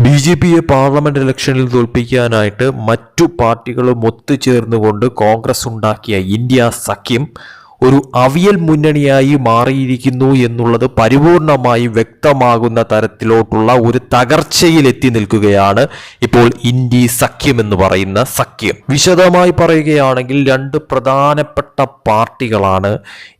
B J പിയെ parliament ഇലക്ഷനിൽ തോൽപ്പിക്കാനായിട്ട് മറ്റു പാർട്ടികളും ഒത്തുചേർന്നുകൊണ്ട് കോൺഗ്രസ് ഉണ്ടാക്കിയ ഇന്ത്യ സഖ്യം ഒരു അവിയൽ മുന്നണിയായി മാറിയിരിക്കുന്നു എന്നുള്ളത് പരിപൂർണമായി വ്യക്തമാകുന്ന തരത്തിലോട്ടുള്ള ഒരു തകർച്ചയിൽ എത്തി നിൽക്കുകയാണ് ഇപ്പോൾ ഇന്ത്യ സഖ്യം എന്ന് പറയുന്ന സഖ്യം. വിശദമായി പറയുകയാണെങ്കിൽ രണ്ട് പ്രധാനപ്പെട്ട പാർട്ടികളാണ്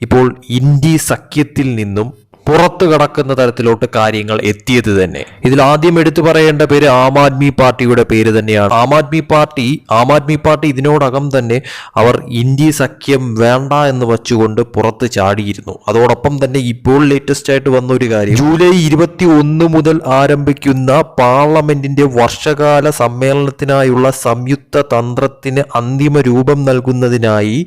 ഇപ്പോൾ ഇന്ത്യ സഖ്യത്തിൽ നിന്നും പുറത്തു കടക്കുന്ന തരത്തിലോട്ട് കാര്യങ്ങൾ എത്തിയത് തന്നെ. ഇതിൽ ആദ്യം എടുത്തു പറയേണ്ട പേര് ആം ആദ്മി പാർട്ടിയുടെ പേര് തന്നെയാണ്. ആം ആദ്മി പാർട്ടി ആം ആദ്മി പാർട്ടി ഇതിനോടകം തന്നെ അവർ ഇന്ത്യ സഖ്യം വേണ്ട എന്ന് വച്ചുകൊണ്ട് പുറത്ത് ചാടിയിരുന്നു. അതോടൊപ്പം തന്നെ ഇപ്പോൾ ലേറ്റസ്റ്റ് ആയിട്ട് വന്ന ഒരു കാര്യം. ജൂലൈ ഇരുപത്തി ഒന്ന് മുതൽ ആരംഭിക്കുന്ന പാർലമെന്റിന്റെ വർഷകാല സമ്മേളനത്തിനായുള്ള സംയുക്ത തന്ത്രത്തിന് അന്തിമ രൂപം നൽകുന്നതിനായി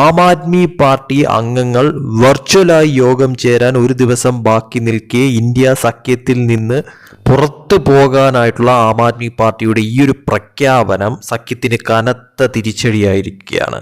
ആം ആദ്മി പാർട്ടി അംഗങ്ങൾ വെർച്വലായി യോഗം ചേരാൻ ഒരു ദിവസം ബാക്കി നിൽക്കെ ഇന്ത്യ സഖ്യത്തിൽ നിന്ന് പുറത്തു പോകാനായിട്ടുള്ള ആം ആദ്മി പാർട്ടിയുടെ ഈ ഒരു പ്രഖ്യാപനം സഖ്യത്തിന് കനത്ത തിരിച്ചടിയായിരിക്കുകയാണ്.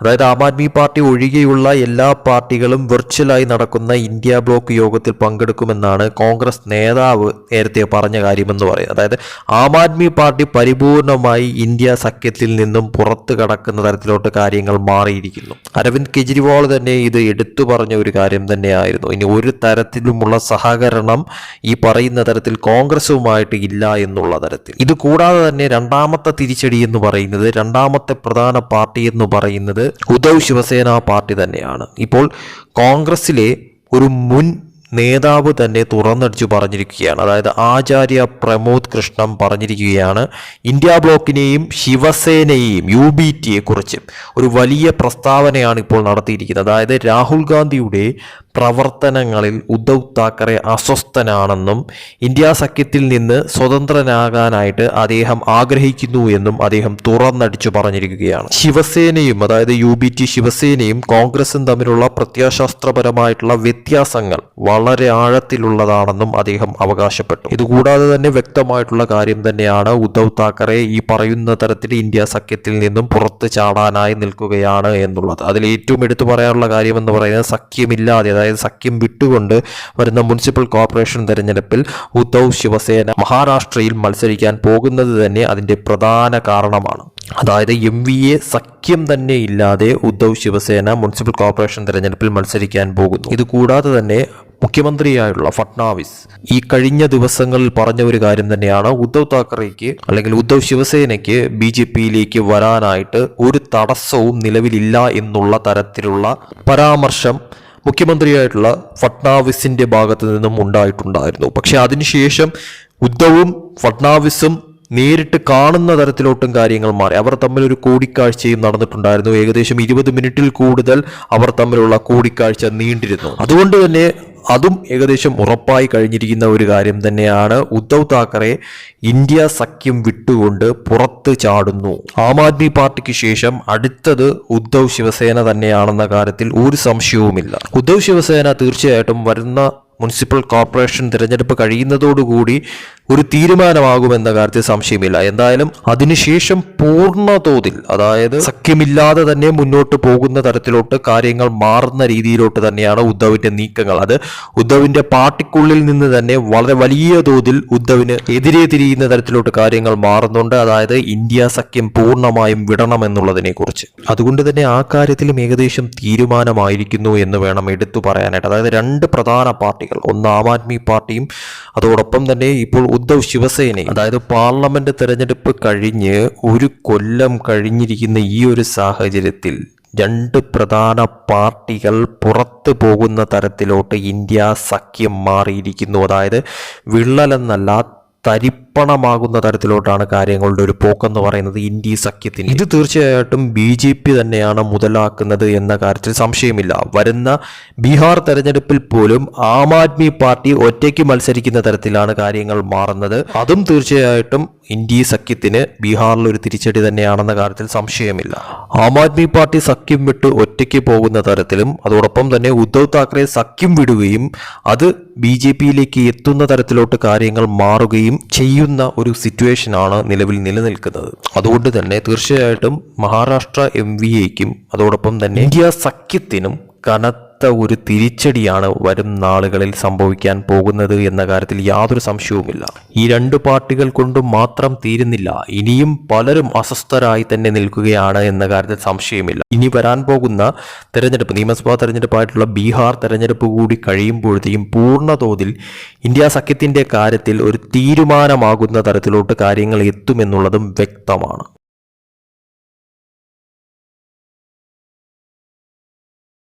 അതായത് ആം ആദ്മി പാർട്ടി ഒഴികെയുള്ള എല്ലാ പാർട്ടികളും വെർച്വലായി നടക്കുന്ന ഇന്ത്യ ബ്ലോക്ക് യോഗത്തിൽ പങ്കെടുക്കുമെന്നാണ് കോൺഗ്രസ് നേതാവ് നേരത്തെ പറഞ്ഞ കാര്യമെന്ന് പറയുന്നത്. അതായത് ആം ആദ്മി പാർട്ടി പരിപൂർണമായി ഇന്ത്യ സഖ്യത്തിൽ നിന്നും പുറത്തു കടക്കുന്ന തരത്തിലോട്ട് കാര്യങ്ങൾ മാറിയിരിക്കുന്നു. അരവിന്ദ് കെജ്രിവാൾ തന്നെ ഇത് എടുത്തു പറഞ്ഞ ഒരു കാര്യം തന്നെയായിരുന്നു. ഇനി ഒരു തരത്തിലുമുള്ള സഹകരണം ഈ പറയുന്ന തരത്തിൽ കോൺഗ്രസുമായിട്ട് ഇല്ല എന്നുള്ള തരത്തിൽ. ഇത് കൂടാതെ തന്നെ രണ്ടാമത്തെ തിരിച്ചടി എന്ന് പറയുന്നത് രണ്ടാമത്തെ പ്രധാന പാർട്ടി എന്ന് പറയുന്നത് ഉദ്ധവ് ശിവസേന പാർട്ടി തന്നെയാണ്. ഇപ്പോൾ കോൺഗ്രസിലെ ഒരു മുൻ നേതാവ് തന്നെ തുറന്നടിച്ചു പറഞ്ഞിരിക്കുകയാണ്. അതായത് ആചാര്യ പ്രമോദ് കൃഷ്ണൻ പറഞ്ഞിരിക്കുകയാണ്. ഇന്ത്യ ബ്ലോക്കിനെയും ശിവസേനയെയും യു ബി ടിയെക്കുറിച്ച് ഒരു വലിയ പ്രസ്താവനയാണ് ഇപ്പോൾ നടത്തിയിരിക്കുന്നത്. അതായത് രാഹുൽ ഗാന്ധിയുടെ പ്രവർത്തനങ്ങളിൽ ഉദ്ധവ് താക്കറെ അസ്വസ്ഥനാണെന്നും ഇന്ത്യ സഖ്യത്തിൽ നിന്ന് സ്വതന്ത്രനാകാനായിട്ട് അദ്ദേഹം ആഗ്രഹിക്കുന്നു എന്നും അദ്ദേഹം തുറന്നടിച്ചു പറഞ്ഞിരിക്കുകയാണ്. ശിവസേനയും അതായത് യു ബി ടി ശിവസേനയും കോൺഗ്രസും തമ്മിലുള്ള പ്രത്യാശാസ്ത്രപരമായിട്ടുള്ള വ്യത്യാസങ്ങൾ വളരെ ആഴത്തിലുള്ളതാണെന്നും അദ്ദേഹം അവകാശപ്പെട്ടു. ഇതുകൂടാതെ തന്നെ വ്യക്തമായിട്ടുള്ള കാര്യം തന്നെയാണ് ഉദ്ധവ് താക്കറെ ഈ പറയുന്ന തരത്തിൽ ഇന്ത്യ സഖ്യത്തിൽ നിന്നും പുറത്ത് ചാടാനായി നിൽക്കുകയാണ് എന്നുള്ളത്. അതിൽ ഏറ്റവും എടുത്തു പറയാനുള്ള കാര്യം എന്ന് പറയുന്നത് സഖ്യമില്ലാതെ അതായത് സഖ്യം വിട്ടുകൊണ്ട് വരുന്ന മുനിസിപ്പൽ കോർപ്പറേഷൻ തെരഞ്ഞെടുപ്പിൽ ഉദ്ധവ് ശിവസേന മഹാരാഷ്ട്രയിൽ മത്സരിക്കാൻ പോകുന്നത് തന്നെ അതിന്റെ പ്രധാന കാരണമാണ്. അതായത് എം വി എ സഖ്യം തന്നെ ഇല്ലാതെ ഉദ്ധവ് ശിവസേന മുനിസിപ്പൽ കോർപ്പറേഷൻ തെരഞ്ഞെടുപ്പിൽ മത്സരിക്കാൻ പോകുന്നു. ഇത് കൂടാതെ തന്നെ മുഖ്യമന്ത്രിയായുള്ള ഫട്നാവിസ് ഈ കഴിഞ്ഞ ദിവസങ്ങളിൽ പറഞ്ഞ ഒരു കാര്യം തന്നെയാണ്. ഉദ്ധവ് താക്കറേക്ക് അല്ലെങ്കിൽ ഉദ്ധവ് ശിവസേനയ്ക്ക് ബി ജെ പിയിലേക്ക് വരാനായിട്ട് ഒരു തടസ്സവും നിലവിലില്ല എന്നുള്ള തരത്തിലുള്ള പരാമർശം മുഖ്യമന്ത്രിയായിട്ടുള്ള ഫട്നാവിസിന്റെ ഭാഗത്ത് നിന്നും ഉണ്ടായിട്ടുണ്ടായിരുന്നു. പക്ഷേ അതിനുശേഷം ഉദ്ധവും ഫട്നാവിസും നേരിട്ട് കാണുന്ന തരത്തിലോട്ടും കാര്യങ്ങൾ മാറി. അവർ തമ്മിൽ ഒരു കൂടിക്കാഴ്ചയും നടന്നിട്ടുണ്ടായിരുന്നു. ഏകദേശം ഇരുപത് മിനിറ്റിൽ കൂടുതൽ അവർ തമ്മിലുള്ള കൂടിക്കാഴ്ച നീണ്ടിരുന്നു. അതുകൊണ്ട് തന്നെ അതും ഏകദേശം ഉറപ്പായി കഴിഞ്ഞിരിക്കുന്ന ഒരു കാര്യം തന്നെയാണ് ഉദ്ധവ് താക്കറെ ഇന്ത്യ സഖ്യം വിട്ടുകൊണ്ട് പുറത്ത് ചാടുന്നു. ആം ആദ്മി പാർട്ടിക്ക് ശേഷം അടുത്തത് ഉദ്ധവ് ശിവസേന തന്നെയാണെന്ന കാര്യത്തിൽ ഒരു സംശയവുമില്ല. ഉദ്ധവ് ശിവസേന തീർച്ചയായിട്ടും വരുന്ന മുനിസിപ്പൽ കോർപ്പറേഷൻ തിരഞ്ഞെടുപ്പ് കഴിയുന്നതോടുകൂടി ഒരു തീരുമാനമാകുമെന്ന കാര്യത്തിൽ സംശയമില്ല. എന്തായാലും അതിനുശേഷം പൂർണ തോതിൽ അതായത് സഖ്യമില്ലാതെ തന്നെ മുന്നോട്ട് പോകുന്ന തരത്തിലോട്ട് കാര്യങ്ങൾ മാറുന്ന രീതിയിലോട്ട് തന്നെയാണ് ഉദ്ധവിന്റെ നീക്കങ്ങൾ. അത് ഉദ്ധവിന്റെ പാർട്ടിക്കുള്ളിൽ നിന്ന് തന്നെ വളരെ വലിയ തോതിൽ ഉദ്ധവിന് എതിരെ തിരിയുന്ന തരത്തിലോട്ട് കാര്യങ്ങൾ മാറുന്നുണ്ട്. അതായത് ഇന്ത്യ സഖ്യം പൂർണമായും വിടണം എന്നുള്ളതിനെ കുറിച്ച് അതുകൊണ്ട് തന്നെ ആ കാര്യത്തിലും ഏകദേശം തീരുമാനമായിരിക്കുന്നു എന്ന് വേണം എടുത്തു പറയാനായിട്ട്. അതായത് രണ്ട് പ്രധാന പാർട്ടികൾ ഒന്ന് ആം ആദ്മി പാർട്ടിയും അതോടൊപ്പം തന്നെ ഇപ്പോൾ ഉദ്ധവ് ശിവസേനയും അതായത് പാർലമെന്റ് തെരഞ്ഞെടുപ്പ് കഴിഞ്ഞ് ഒരു കൊല്ലം കഴിഞ്ഞിരിക്കുന്ന ഈ ഒരു സാഹചര്യത്തിൽ രണ്ട് പ്രധാന പാർട്ടികൾ പുറത്തു പോകുന്ന തരത്തിലോട്ട് ഇന്ത്യ സഖ്യം മാറിയിരിക്കുന്നു. അതായത് വിള്ളലെന്നല്ല തരിപ്പണമാകുന്ന തരത്തിലോട്ടാണ് കാര്യങ്ങളുടെ ഒരു പോക്കെന്ന് പറയുന്നത് ഇന്ത്യ സഖ്യത്തിന് ഇത് തീർച്ചയായിട്ടും ബി ജെ പി തന്നെയാണ് മുതലാക്കുന്നത് എന്ന കാര്യത്തിൽ സംശയമില്ല. വരുന്ന ബീഹാർ തെരഞ്ഞെടുപ്പിൽ പോലും ആം ആദ്മി പാർട്ടി ഒറ്റയ്ക്ക് മത്സരിക്കുന്ന തരത്തിലാണ് കാര്യങ്ങൾ മാറുന്നത്. അതും തീർച്ചയായിട്ടും ഇന്ത്യ സഖ്യത്തിന് ബീഹാറിൽ ഒരു തിരിച്ചടി തന്നെയാണെന്ന കാര്യത്തിൽ സംശയമില്ല. ആം ആദ്മി പാർട്ടി സഖ്യം വിട്ട് ഒറ്റയ്ക്ക് പോകുന്ന തരത്തിലും അതോടൊപ്പം തന്നെ ഉദ്ധവ് താക്കറെ സഖ്യം വിടുകയും അത് ബി ജെ പിയിലേക്ക് എത്തുന്ന തരത്തിലോട്ട് കാര്യങ്ങൾ മാറുകയും ചെയ്യുന്ന ഒരു സിറ്റുവേഷനാണ് നിലവിൽ നിലനിൽക്കുന്നത്. അതുകൊണ്ട് തന്നെ തീർച്ചയായിട്ടും മഹാരാഷ്ട്ര എം വി എക്കും അതോടൊപ്പം തന്നെ ഇന്ത്യ സഖ്യത്തിനും കനത്ത ഒരു തിരിച്ചടിയാണ് വരും നാളുകളിൽ സംഭവിക്കാൻ പോകുന്നത് എന്ന കാര്യത്തിൽ യാതൊരു സംശയവുമില്ല. ഈ രണ്ട് പാർട്ടികൾ കൊണ്ട് മാത്രം തീരുന്നില്ല. ഇനിയും പലരും അസ്വസ്ഥരായി തന്നെ നിൽക്കുകയാണ് എന്ന കാര്യത്തിൽ സംശയമില്ല. ഇനി വരാൻ പോകുന്ന തെരഞ്ഞെടുപ്പ് നിയമസഭാ തെരഞ്ഞെടുപ്പായിട്ടുള്ള ബീഹാർ തെരഞ്ഞെടുപ്പ് കൂടി കഴിയുമ്പോഴത്തേക്കും പൂർണ തോതിൽ ഇന്ത്യ സഖ്യത്തിന്റെ കാര്യത്തിൽ ഒരു തീരുമാനമാകുന്ന തരത്തിലോട്ട് കാര്യങ്ങൾ എത്തുമെന്നുള്ളതും വ്യക്തമാണ്.